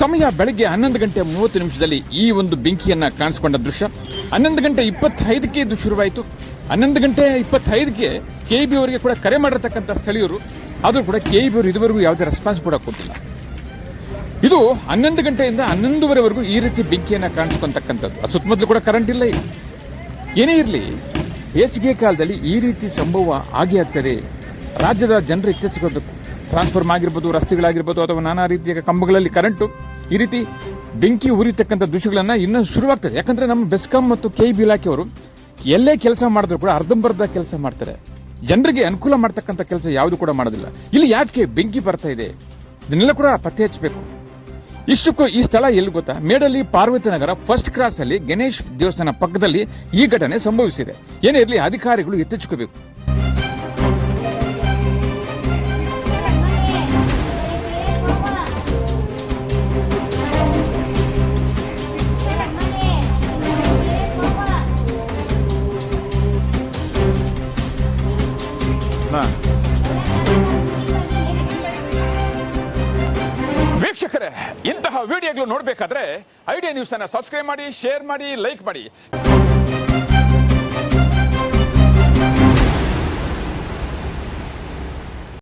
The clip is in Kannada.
ಸಮಯ ಬೆಳಗ್ಗೆ ಹನ್ನೊಂದು ಗಂಟೆ ಮೂವತ್ತು ನಿಮಿಷದಲ್ಲಿ ಈ ಒಂದು ಬೆಂಕಿಯನ್ನು ಕಾಣಿಸ್ಕೊಂಡ ದೃಶ್ಯ. ಹನ್ನೊಂದು ಗಂಟೆ ಇಪ್ಪತ್ತೈದಕ್ಕೆ ಇದು ಶುರುವಾಯಿತು. ಹನ್ನೊಂದು ಗಂಟೆ ಇಪ್ಪತ್ತೈದಕ್ಕೆ ಕೆ ಬಿ ಅವರಿಗೆ ಕೂಡ ಕರೆ ಮಾಡಿರ್ತಕ್ಕಂಥ ಸ್ಥಳೀಯರು, ಆದರೂ ಕೂಡ ಕೆ ಬಿ ಅವರು ಇದುವರೆಗೂ ಯಾವುದೇ ರೆಸ್ಪಾನ್ಸ್ ಕೂಡ ಕೊಟ್ಟಿಲ್ಲ. ಇದು ಹನ್ನೊಂದು ಗಂಟೆಯಿಂದ ಹನ್ನೊಂದುವರೆವರೆಗೂ ಈ ರೀತಿ ಬೆಂಕಿಯನ್ನು ಕಾಣಿಸ್ಕೊಂತಕ್ಕಂಥದ್ದು ಅದು ಸುತ್ತಮುತ್ತಲು ಕೂಡ ಕರೆಂಟ್ ಇಲ್ಲ ಇಲ್ಲಿ. ಏನೇ ಇರಲಿ, ಬೇಸಿಗೆ ಕಾಲದಲ್ಲಿ ಈ ರೀತಿ ಸಂಭವ ಆಗೇ ಆಗ್ತದೆ. ರಾಜ್ಯದ ಜನರು ಎಚ್ಚೆತ್ತುಕೋಬೇಕು ಟ್ರಾನ್ಸ್ಫಾರ್ಮ್ ಆಗಿರ್ಬೋದು, ರಸ್ತೆಗಳಾಗಿರ್ಬೋದು, ಅಥವಾ ನಾನಾ ರೀತಿಯ ಕಂಬಗಳಲ್ಲಿ ಕರೆಂಟು ಈ ರೀತಿ ಬೆಂಕಿ ಉರಿತಕ್ಕಂಥ ದೃಶ್ಯಗಳನ್ನು ಇನ್ನೂ ಶುರುವಾಗ್ತದೆ. ಯಾಕಂದರೆ ನಮ್ಮ ಬೆಸ್ಕಾಂ ಮತ್ತು ಕೆ ಬಿ ಇಲಾಖೆಯವರು ಎಲ್ಲೇ ಕೆಲಸ ಮಾಡಿದ್ರು ಕೂಡ ಅರ್ಧಂಬರ್ಧ ಕೆಲಸ ಮಾಡ್ತಾರೆ. ಜನರಿಗೆ ಅನುಕೂಲ ಮಾಡ್ತಕ್ಕಂಥ ಕೆಲಸ ಯಾವುದು ಕೂಡ ಮಾಡೋದಿಲ್ಲ. ಇಲ್ಲಿ ಯಾಕೆ ಬೆಂಕಿ ಬರ್ತಾ ಇದೆ? ಇದನ್ನೆಲ್ಲ ಕೂಡ ಪತ್ತೆ ಹಚ್ಚಬೇಕು. ಇಷ್ಟಕ್ಕೂ ಈ ಸ್ಥಳ ಎಲ್ಲಿ ಗೊತ್ತಾ? ಮೇಡಲ್ಲಿ ಪಾರ್ವತಿ ನಗರ ಫಸ್ಟ್ ಕ್ರಾಸ್ ಅಲ್ಲಿ ಗಣೇಶ್ ದೇವಸ್ಥಾನ ಪಕ್ಕದಲ್ಲಿ ಈ ಘಟನೆ ಸಂಭವಿಸಿದೆ. ಏನೇ ಇರಲಿ ಅಧಿಕಾರಿಗಳು ಎತ್ತೆಚ್చుಕೋಬೇಕು ವೀಕ್ಷಕರೇ ಇಂತಹ ವಿಡಿಯೋಗಳು ನೋಡಬೇಕಾದ್ರೆ ಐಡಿಯಾ ನ್ಯೂಸ್ ಅನ್ನ ಸಬ್ಸ್ಕ್ರೈಬ್ ಮಾಡಿ ಶೇರ್ ಮಾಡಿ ಲೈಕ್ ಮಾಡಿ.